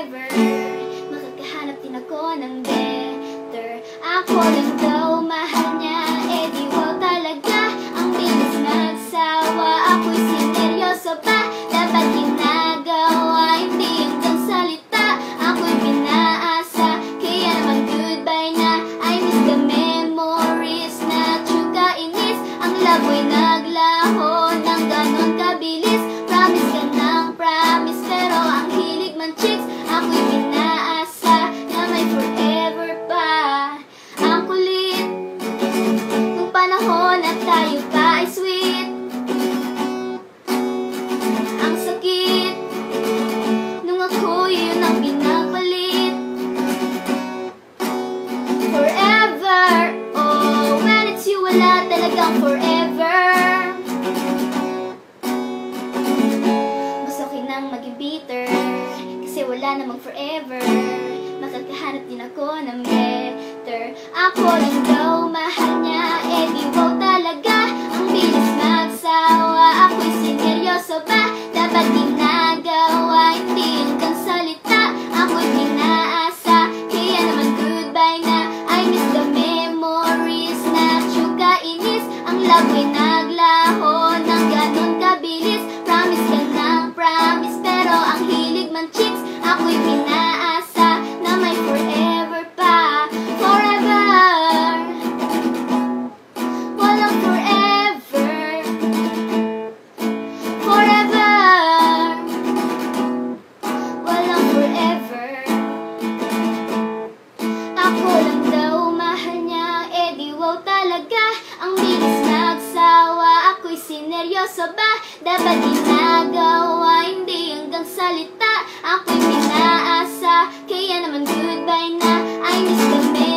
never Makakahanap din ako ng better. Ako lang like ang forever. Gusto ko nang maging bitter Kasi wala namang forever. Makakahanap din ako ng better. Ako lang la buena. seryoso ba? Dapat ginagawa, hindi hanggang salita. Ako'y pinaasa, kaya naman goodbye na. I miss the